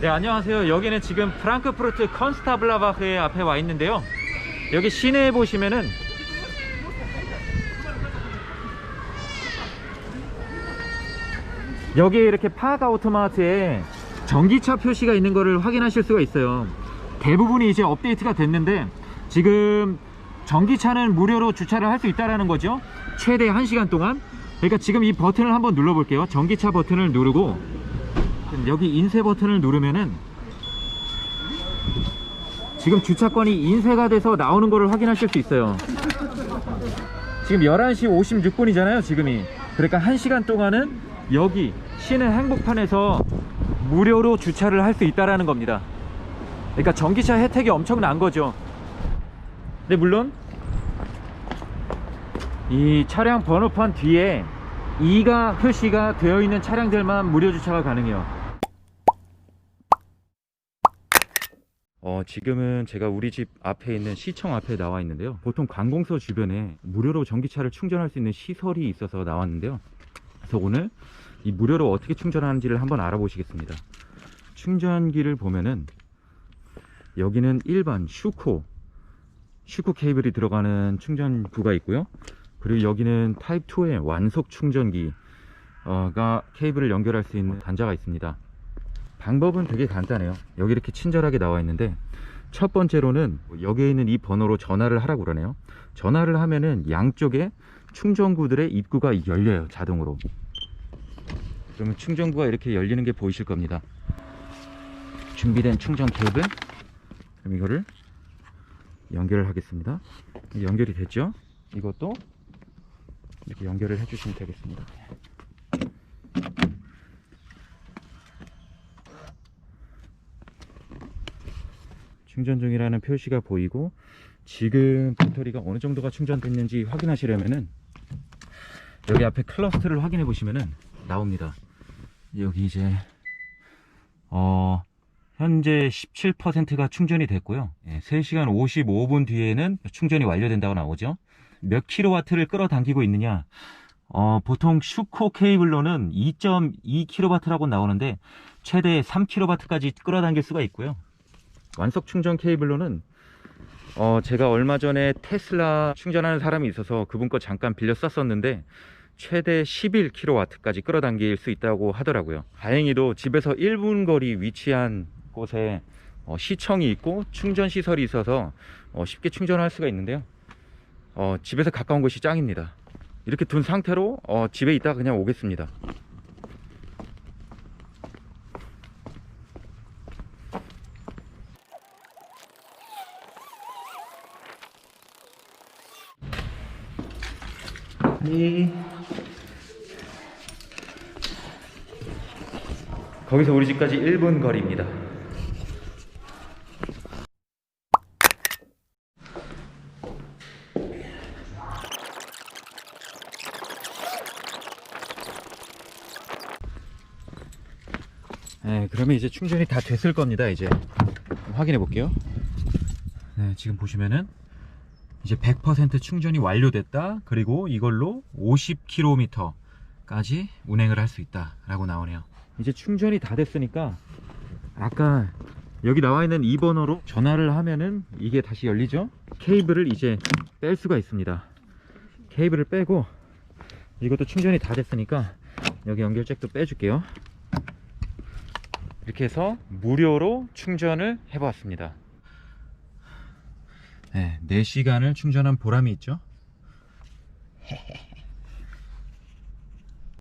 네 안녕하세요. 여기는 지금 프랑크푸르트 컨스타블라바흐의 앞에 와 있는데요. 여기 시내에 보시면은 여기에 이렇게 파가우토마트에 전기차 표시가 있는 것을 확인하실 수가 있어요. 대부분이 이제 업데이트가 됐는데 지금 전기차는 무료로 주차를 할 수 있다는 거죠. 최대 1시간 동안. 그러니까 지금 이 버튼을 한번 눌러 볼게요. 전기차 버튼을 누르고 여기 인쇄 버튼을 누르면은 지금 주차권이 인쇄가 돼서 나오는 거를 확인하실 수 있어요. 지금 11시 56분이잖아요 지금이. 그러니까 1시간 동안은 여기 시내 행복판에서 무료로 주차를 할 수 있다라는 겁니다. 그러니까 전기차 혜택이 엄청난 거죠. 근데 물론 이 차량 번호판 뒤에 2가 표시가 되어 있는 차량들만 무료 주차가 가능해요 어, 지금은 제가 우리 집 앞에 있는 시청 앞에 나와 있는데요. 보통 관공서 주변에 무료로 전기차를 충전할 수 있는 시설이 있어서 나왔는데요. 그래서 오늘 이 무료로 어떻게 충전하는지를 한번 알아보시겠습니다. 충전기를 보면은 여기는 일반 슈코 슈코 케이블이 들어가는 충전구가 있고요. 그리고 여기는 타입 2의 완속 충전기가 케이블을 연결할 수 있는 단자가 있습니다. 방법은 되게 간단해요. 여기 이렇게 친절하게 나와 있는데 첫 번째로는 여기에 있는 이 번호로 전화를 하라고 그러네요. 전화를 하면은 양쪽에 충전구들의 입구가 열려요 자동으로. 그러면 충전구가 이렇게 열리는 게 보이실 겁니다. 준비된 충전 케이블 그럼 이거를 연결을 하겠습니다. 연결이 됐죠? 이것도 이렇게 연결을 해 주시면 되겠습니다 충전 중이라는 표시가 보이고 지금 배터리가 어느 정도가 충전됐는지 확인하시려면은 여기 앞에 클러스트를 확인해 보시면은 나옵니다. 여기 이제 어 현재 17%가 충전이 됐고요. 예, 3시간 55분 뒤에는 충전이 완료된다고 나오죠. 몇 킬로와트를 끌어당기고 있느냐? 어, 보통 슈코 케이블로는 2.2kW라고 나오는데 최대 3kW까지 끌어당길 수가 있고요 완속 충전 케이블로는 어 제가 얼마 전에 테슬라 충전하는 사람이 있어서 그분 거 잠깐 빌려 썼었는데 최대 11kW까지 끌어당길 수 있다고 하더라고요. 다행히도 집에서 1분 거리 위치한 곳에 어, 시청이 있고 충전 시설이 있어서 어, 쉽게 충전할 수가 있는데요. 어, 집에서 가까운 곳이 짱입니다. 이렇게 둔 상태로 어, 집에 있다가 그냥 오겠습니다 네. 거기서 우리 집까지 1분 거리입니다. 네, 그러면 이제 충전이 다 됐을 겁니다. 이제 확인해 볼게요. 네, 지금 보시면은 이제 100% 충전이 완료됐다. 그리고 이걸로 50km까지 운행을 할 수 있다. 라고 나오네요. 이제 충전이 다 됐으니까 아까 여기 나와 있는 2번호로 전화를 하면은 이게 다시 열리죠? 케이블을 이제 뺄 수가 있습니다. 케이블을 빼고 이것도 충전이 다 됐으니까 여기 연결잭도 빼줄게요. 이렇게 해서 무료로 충전을 해보았습니다. 네, 4시간을 충전한 보람이 있죠?